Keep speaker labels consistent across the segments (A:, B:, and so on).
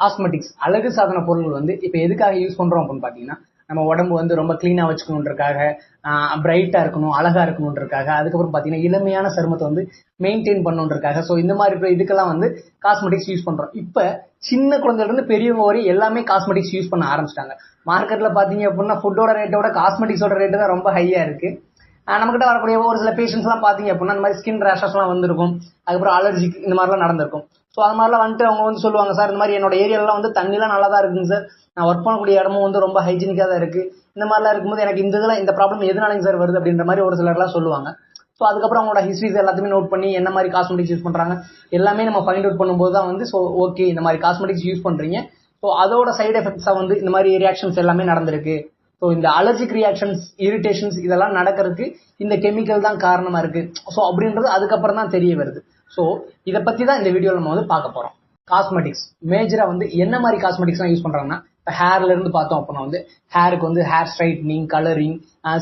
A: Cosmetics அழகு சாதன பொருள்கள் வந்து இப்போ எதுக்காக யூஸ் பண்றோம் அப்படின்னு பாத்தீங்கன்னா நம்ம உடம்பு வந்து ரொம்ப கிளீனா வச்சுக்கணுன்றக்காக பிரைட்டா இருக்கணும் அழகா இருக்கணுன்றக்காக அதுக்கப்புறம் பாத்தீங்கன்னா இளமையான சருமத்தை வந்து மெயின்டைன் பண்ணுன்றக்காக ஸோ இந்த மாதிரி இதுக்கெல்லாம் வந்து காஸ்மெட்டிக்ஸ் யூஸ் பண்றோம். இப்போ சின்ன குழந்தைல இருந்து பெரியவங்க வரை எல்லாமே காஸ்மெட்டிக்ஸ் யூஸ் பண்ண ஆரம்பிச்சிட்டாங்க. மார்க்கெட்ல பாத்தீங்க அப்படின்னா ஃபுட்டோட ரேட்டோட காஸ்மெட்டிக்ஸோட ரேட்டு தான் ரொம்ப ஹையா இருக்கு. நம்மகிட்ட வரக்கூடிய ஒரு சில பேஷண்ட்ஸ் எல்லாம் பாத்தீங்க அப்படின்னா இந்த மாதிரி ஸ்கின் ரேஷஸ் எல்லாம் வந்திருக்கும். அதுக்கப்புறம் அலர்ஜிக் இந்த மாதிரிலாம் நடந்திருக்கும். ஸோ அது மாதிரிலாம் வந்துட்டு அவங்க வந்து சொல்லுவாங்க சார் இந்த மாதிரி என்னோட ஏரியாலாம் வந்து தண்ணிலாம் நல்லா தான் இருக்குங்க சார். நான் ஒர்க் பண்ணக்கூடிய இடமும் வந்து ரொம்ப ஹைஜீனிக்காக தான் இருக்குது இந்த மாதிரிலாம் இருக்கும்போது எனக்கு இந்த இதெல்லாம் இந்த ப்ராப்ளம் எதனாலங்க சார் வருது? அப்படின்ற மாதிரி ஒரு சிலர்லாம் சொல்லுவாங்க. ஸோ அதுக்கப்புறம் அவங்களோட ஹிஸ்ட்ரிஸ் எல்லாத்தையுமே நோட் பண்ணி என்ன மாதிரி காஸ்மெட்டிக்ஸ் யூஸ் பண்ணுறாங்க எல்லாமே நம்ம ஃபைண்ட் அவுட் பண்ணும்போது தான் வந்து ஸோ ஓகே இந்த மாதிரி காஸ்மெட்டிக்ஸ் யூஸ் பண்ணுறீங்க ஸோ அதோட சைடு எஃபெக்ட்ஸாக வந்து இந்த மாதிரி ரியாக்ஷன்ஸ் எல்லாமே நடந்திருக்கு. ஸோ இந்த அலர்ஜிக் ரியாக்ஷன்ஸ் இரிட்டேஷன்ஸ் இதெல்லாம் நடக்கிறதுக்கு இந்த கெமிக்கல் தான் காரணமா இருக்கு. ஸோ அப்படின்றது அதுக்கப்புறம் தான் தெரிய வருது. ஸோ இதை பத்தி தான் இந்த வீடியோவில் நம்ம வந்து பார்க்க போறோம். காஸ்மெட்டிக்ஸ் மேஜரா வந்து என்ன மாதிரி காஸ்மெட்டிக்ஸ்லாம் யூஸ் பண்றாங்கன்னா இப்போ ஹேர்ல இருந்து பார்த்தோம் அப்படின்னா வந்து ஹேருக்கு வந்து hair straightening colouring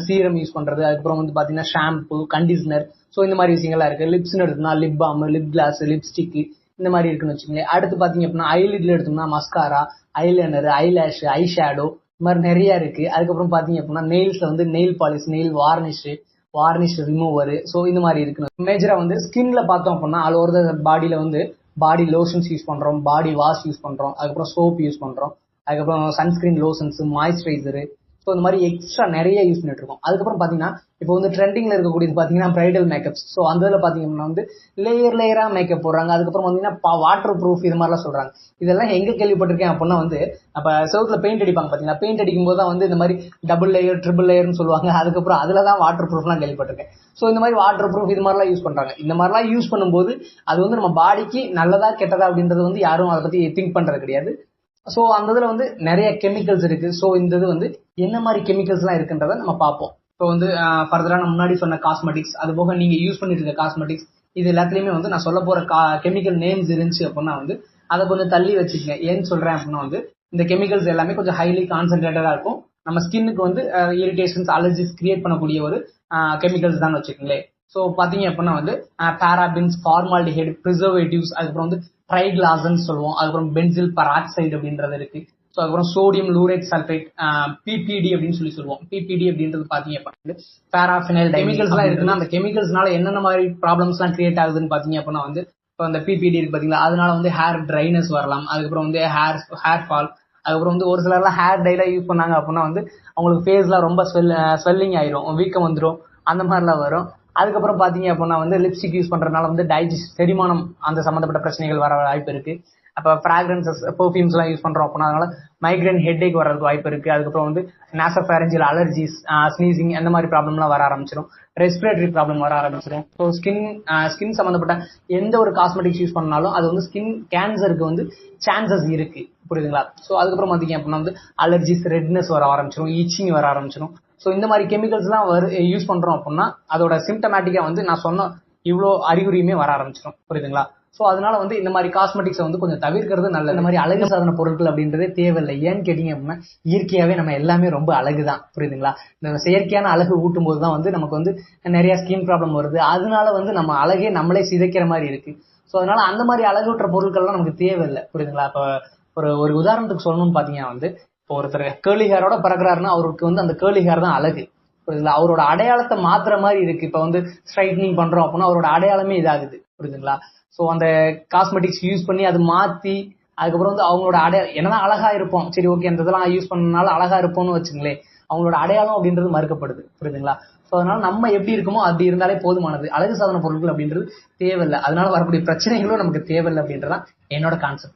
A: serum use பண்றது அதுக்கப்புறம் வந்து பாத்தீங்கன்னா ஷாம்பு கண்டிஷனர் ஸோ இந்த மாதிரி விஷயங்கள்லாம் இருக்கு. லிப்ஸ்னு எடுத்தோம்னா lip balm lip gloss lipstick இந்த மாதிரி இருக்குன்னு வச்சுக்கோங்களேன். அடுத்து பாத்தீங்க அப்படின்னா ஐலிட்ல எடுத்தோம்னா mascara eyeliner eyelash eye shadow இது மாதிரி நிறைய இருக்கு. அதுக்கப்புறம் பாத்தீங்க அப்படின்னா நெயில்ஸ்ல வந்து nail polish nail varnish varnish remover so இந்த மாதிரி இருக்கு. மேஜரா வந்து ஸ்கின்ல பார்த்தோம் அப்படின்னா ஆல் ஓவர் த பாடியில வந்து பாடி லோஷன்ஸ் யூஸ் பண்றோம் பாடி வாஷ் யூஸ் பண்றோம் அதுக்கப்புறம் சோப் யூஸ் பண்றோம் அதுக்கப்புறம் சன்ஸ்கிரீன் லோஷன்ஸ் மாய்ஸ்சரைசரு ஸோ இந்த மாதிரி எக்ஸ்ட்ரா நிறைய யூஸ் பண்ணிட்டு இருக்கோம். அதுக்கப்புறம் பார்த்தீங்கன்னா இப்போ வந்து ட்ரெண்டிங்கில் இருக்கக்கூடியது பார்த்தீங்கன்னா பிரைடல் மேக்கப்ஸ் ஸோ அந்த இதில் பார்த்தீங்கன்னா வந்து லேயர் லேயரா மேக்கப் போடுறாங்க. அதுக்கப்புறம் பார்த்தீங்கன்னா வாட்டர் ப்ரூஃப் இது மாதிரிலாம் சொல்கிறாங்க இதெல்லாம் எங்கே கேள்விப்பட்டிருக்கேன் அப்படின்னா வந்து அப்போ சவுத்தில் பெயிண்ட் அடிப்பாங்க பார்த்தீங்கன்னா பெயிண்ட் அடிக்கும் போது தான் வந்து இந்த மாதிரி டபுள் லேயர் ட்ரிபிள் லேயர்னு சொல்லுவாங்க. அதுக்கப்புறம் அதில் தான் வாட்டர் ப்ரூஃப்லாம் கேள்விப்பட்டிருக்கேன். ஸோ இந்த மாதிரி வாட்டர் ப்ரூஃப் இது மாதிரிலாம் யூஸ் பண்ணுறாங்க இந்த மாதிரிலாம் யூஸ் பண்ணும்போது அது வந்து நம்ம பாடிக்கு நல்லதா கெட்டதா அப்படின்றது வந்து யாரும் அதை பற்றி திங்க் பண்ணுறது கிடையாது. ஸோ அந்த இதில் வந்து நிறைய கெமிக்கல்ஸ் இருக்கு. ஸோ இந்த இது வந்து என்ன மாதிரி கெமிக்கல்ஸ்லாம் இருக்குன்றத நம்ம பார்ப்போம். இப்போ வந்து ஃபர்தராக நான் முன்னாடி சொன்ன காஸ்மெட்டிக்ஸ் அது போக நீங்க யூஸ் பண்ணிட்டு இருக்க காஸ்மெட்டிக்ஸ் இது எல்லாத்துலயுமே வந்து நான் சொல்ல போற கா கெமிக்கல் நேம்ஸ் இருந்துச்சு அப்படின்னா வந்து அதை கொஞ்சம் தள்ளி வச்சுக்கங்க. ஏன்னு சொல்றேன் அப்படின்னா வந்து இந்த கெமிக்கல்ஸ் எல்லாமே கொஞ்சம் ஹைலி கான்சென்ட்ரேட்டடா இருக்கும். நம்ம ஸ்கின்னுக்கு வந்து இரிட்டேஷன்ஸ் அலர்ஜிஸ் கிரியேட் பண்ணக்கூடிய ஒரு கெமிக்கல்ஸ் தான் வச்சுக்கோங்களேன். ஸோ பார்த்தீங்க அப்படின்னா வந்து பேராபின்ஸ் ஃபார்மால்டிஹைடு ப்ரிசர்வேட்டிவ்ஸ் அதுக்கப்புறம் வந்து ட்ரைகிளாசன் சொல்லுவோம். அதுக்கப்புறம் பென்சில் பராக்சைடு அப்படின்றது இருக்கு. ஸோ அதுக்கப்புறம் சோடியம் லூரேட் சல்ஃபேட் பிபிடி அப்படின்னு சொல்லி சொல்லுவோம். பிபிடி அப்படின்றது பார்த்தீங்க அப்படின்னா பேராஃபினைல் கெமிக்கல்ஸ் எல்லாம் இருக்குன்னா அந்த கெமிக்கல்ஸ்னால என்னென்ன மாதிரி ப்ராப்ளம்ஸ் எல்லாம் கிரியேட் ஆகுதுன்னு பார்த்தீங்க அப்படின்னா வந்து இப்போ அந்த பிபிடி இருக்கு பார்த்தீங்களா அதனால வந்து ஹேர் ட்ரைனஸ் வரலாம். அதுக்கப்புறம் வந்து ஹேர் ஹேர் ஃபால் அதுக்கப்புறம் வந்து ஒரு சிலர்லாம் ஹேர் டைலாம் யூஸ் பண்ணாங்க அப்படின்னா வந்து அவங்களுக்கு ஃபேஸ்லாம் ரொம்ப ஸ்வெல் ஸ்வெல்லிங் ஆயிரும். வீக்கம் வந்துடும் அந்த மாதிரிலாம் வரும். அதுக்கப்புறம் பாத்தீங்க அப்படின்னா வந்து லிப்ஸ்டிக் யூஸ் பண்றதுனால வந்து டைஜஸ்ட் செரிமானம் அந்த சம்மந்தப்பட்ட பிரச்சனைகள் வர வாய்ப்பு இருக்கு. அப்போ ஃப்ராக்ரன்சஸ் பெர்ஃப்யூம்ஸ் எல்லாம் யூஸ் பண்றோம் அப்படின்னா அதனால மைக்ரைன் ஹெட்ஏக் வர்றதுக்கு வாய்ப்பு இருக்கு. அதுக்கப்புறம் வந்து நாசோஃபேரஞ்சியல் அலர்ஜிஸ் ஸ்னீசிங் அந்த மாதிரி ப்ராப்ளம்லாம் வர ஆரம்பிச்சிடும் ரெஸ்பிரேட்டரி ப்ராப்ளம் வர ஆரம்பிச்சிடும் ஸோ ஸ்கின் ஸ்கின் சம்மந்தப்பட்ட எந்த ஒரு காஸ்மெட்டிக்ஸ் யூஸ் பண்ணாலும் அது வந்து ஸ்கின் கேன்சருக்கு வந்து சான்சஸ் இருக்கு. புரியுதுங்களா? ஸோ அதுக்கப்புறம் பார்த்தீங்க அப்படின்னா வந்து அலர்ஜிஸ் ரெட்னஸ் வர ஆரம்பிச்சிடும் ஈச்சிங் வர ஆரம்பிச்சிடும் ஸோ இந்த மாதிரி கெமிக்கல்ஸ்லாம் வரு யூஸ் பண்ணுறோம் அப்படின்னா அதோட சிம்டமேட்டிக்காக வந்து நான் சொன்ன இவ்வளோ அறிகுறியுமே வர ஆரம்பிச்சிடும் புரியுதுங்களா? ஸோ அதனால வந்து இந்த மாதிரி காஸ்மெட்டிக்ஸை வந்து கொஞ்சம் தவிர்க்கிறது நல்ல இந்த மாதிரி அழகு சாதன பொருட்கள் அப்படின்றதே தேவையில்லை. ஏன்னு கேட்டீங்க அப்படின்னா இயற்கையாகவே நம்ம எல்லாமே ரொம்ப அழகு தான் புரியுதுங்களா? இந்த செயற்கையான அழகு ஊட்டும் போது தான் வந்து நமக்கு வந்து நிறைய ஸ்கின் ப்ராப்ளம் வருது. அதனால வந்து நம்ம அழகே நம்மளே சிதைக்கிற மாதிரி இருக்கு. ஸோ அதனால அந்த மாதிரி அழகுற்ற பொருட்கள்லாம் நமக்கு தேவையில்லை. புரியுதுங்களா? இப்போ ஒரு ஒரு உதாரணத்துக்கு சொல்லணும்னு பார்த்தீங்கன்னா வந்து இப்போ ஒருத்தர் கேர்லி ஹேரோட பிறகுறாருன்னா அவருக்கு வந்து அந்த கேர்லி ஹேர் தான் அழகு. புரியுதுங்களா? அவரோட அடையாளத்தை மாத்துற மாதிரி இருக்கு. இப்போ வந்து ஸ்ட்ரைட்னிங் பண்றோம் அப்படின்னா அவரோட அடையாளமே இதாகுது. புரியுதுங்களா? ஸோ அந்த காஸ்மெட்டிக்ஸ் யூஸ் பண்ணி அது மாத்தி அதுக்கப்புறம் வந்து அவங்களோட அடையாளம் என்னதான் அழகா இருப்போம். சரி ஓகே அந்த இதெல்லாம் யூஸ் பண்ணனால அழகா இருப்போம்னு வச்சுங்களேன். அவங்களோட அடையாளம் அப்படின்றது மறுக்கப்படுது. புரியுதுங்களா? ஸோ அதனால நம்ம எப்படி இருக்கோமோ அப்படி இருந்தாலே போதுமானது. அழகு சாதன பொருட்கள் அப்படின்றது தேவையில்லை. அதனால வரக்கூடிய பிரச்சனைகளும் நமக்கு தேவையில்லை அப்படின்றதான் என்னோட கான்செப்ட்